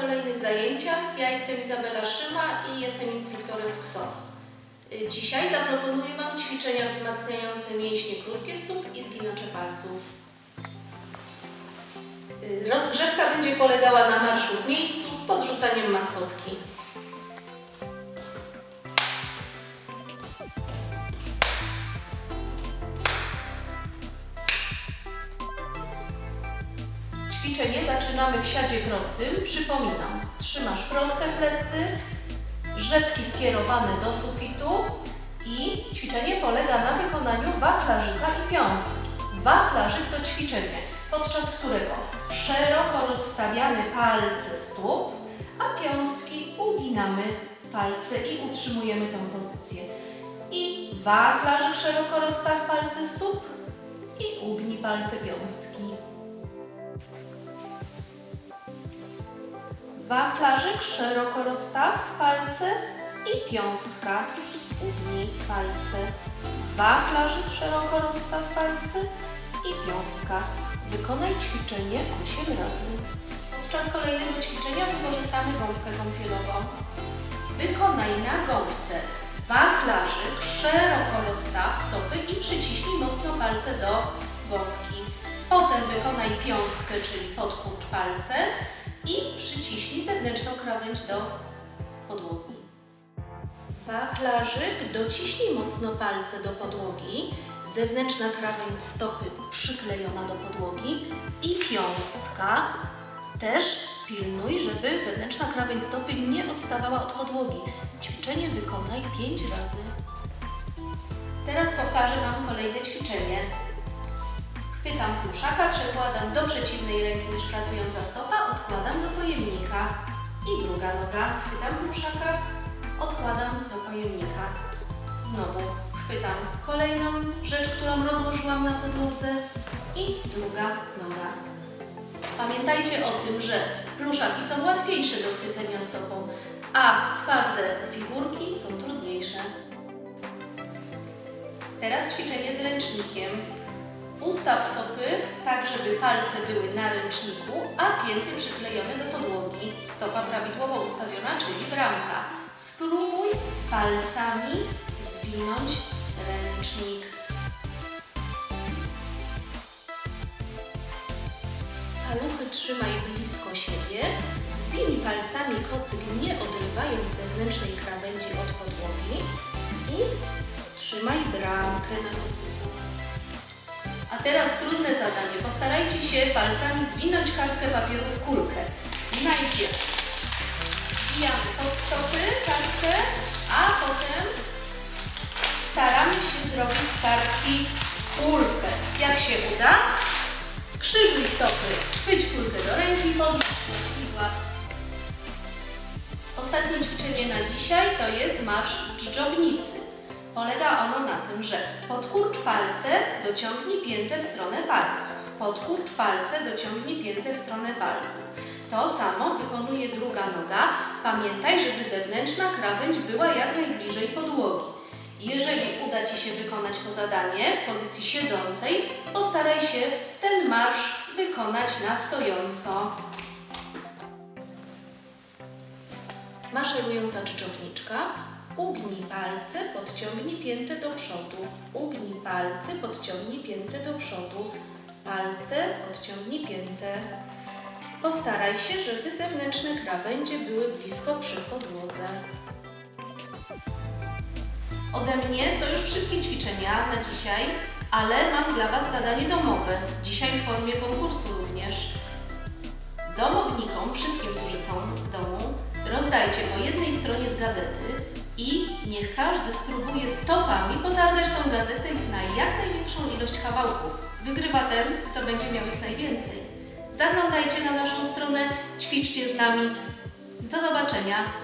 kolejnych zajęciach. Ja jestem Izabela Szyma i jestem instruktorem w KSOS. Y, Dzisiaj zaproponuję Wam ćwiczenia wzmacniające mięśnie krótkie stóp i zginacze palców. Y, Rozgrzewka będzie polegała na marszu w miejscu z podrzucaniem maskotki. Ćwiczenie zaczynamy w siadzie prostym. Przypominam, trzymasz proste plecy, rzepki skierowane do sufitu i ćwiczenie polega na wykonaniu wachlarzyka i piąstki. Wachlarzyk to ćwiczenie, podczas którego szeroko rozstawiamy palce stóp, a piąstki uginamy palce i utrzymujemy tą pozycję. I wachlarzyk szeroko rozstaw palce stóp i ugnij palce piąstki. Wachlarzyk szeroko rozstaw palce i piąstka. Ugnij palce. Wachlarzyk szeroko rozstaw palce i piąstka. Wykonaj ćwiczenie 8 razy. Podczas kolejnego ćwiczenia wykorzystamy gąbkę kąpielową. Wykonaj na gąbce wachlarzyk szeroko rozstaw stopy i przyciśnij mocno palce do gąbki. Potem wykonaj piąstkę, czyli podkurcz palce i przyciśnij zewnętrzną krawędź do podłogi. Wachlarzyk, dociśnij mocno palce do podłogi, zewnętrzna krawędź stopy przyklejona do podłogi i piąstka. Też pilnuj, żeby zewnętrzna krawędź stopy nie odstawała od podłogi. Ćwiczenie wykonaj 5 razy. Teraz pokażę Wam kolejne ćwiczenie. Chwytam pluszaka, przekładam do przeciwnej ręki niż pracująca stopa, odkładam do pojemnika. I druga noga, chwytam pluszaka, odkładam do pojemnika. Znowu chwytam kolejną rzecz, którą rozłożyłam na podłodze i druga noga. Pamiętajcie o tym, że pluszaki są łatwiejsze do chwycenia stopą, a twarde figurki są trudniejsze. Teraz ćwiczenie z ręcznikiem. Ustaw stopy tak, żeby palce były na ręczniku, a pięty przyklejone do podłogi. Stopa prawidłowo ustawiona, czyli bramka. Spróbuj palcami zwinąć ręcznik. Paluchy trzymaj blisko siebie. Zwinij palcami kocyk, nie odrywając zewnętrznej krawędzi od podłogi. I trzymaj bramkę na kocyku. A teraz trudne zadanie. Postarajcie się palcami zwinąć kartkę papieru w kulkę. Najpierw zwijamy pod stopy kartkę, a potem staramy się zrobić z kartki kulkę. Jak się uda? Skrzyżuj stopy, chwyć kulkę do ręki, podrzuć i złap. Ostatnie ćwiczenie na dzisiaj to jest marsz dżdżownicy. Polega ono na tym, że podkurcz palce, dociągnij piętę w stronę palców. Podkurcz palce, dociągnij piętę w stronę palców. To samo wykonuje druga noga. Pamiętaj, żeby zewnętrzna krawędź była jak najbliżej podłogi. Jeżeli uda Ci się wykonać to zadanie w pozycji siedzącej, postaraj się ten marsz wykonać na stojąco. Maszerująca czczowniczka. Ugnij palce, podciągnij piętę do przodu. Ugnij palce, podciągnij piętę do przodu. Palce, podciągnij piętę. Postaraj się, żeby zewnętrzne krawędzie były blisko przy podłodze. Ode mnie to już wszystkie ćwiczenia na dzisiaj, ale mam dla Was zadanie domowe. Dzisiaj w formie konkursu również. Domownikom, wszystkim, którzy są w domu, rozdajcie po jednej stronie z gazety i niech każdy spróbuje stopami potargać tą gazetę na jak największą ilość kawałków. Wygrywa ten, kto będzie miał ich najwięcej. Zaglądajcie na naszą stronę, ćwiczcie z nami. Do zobaczenia.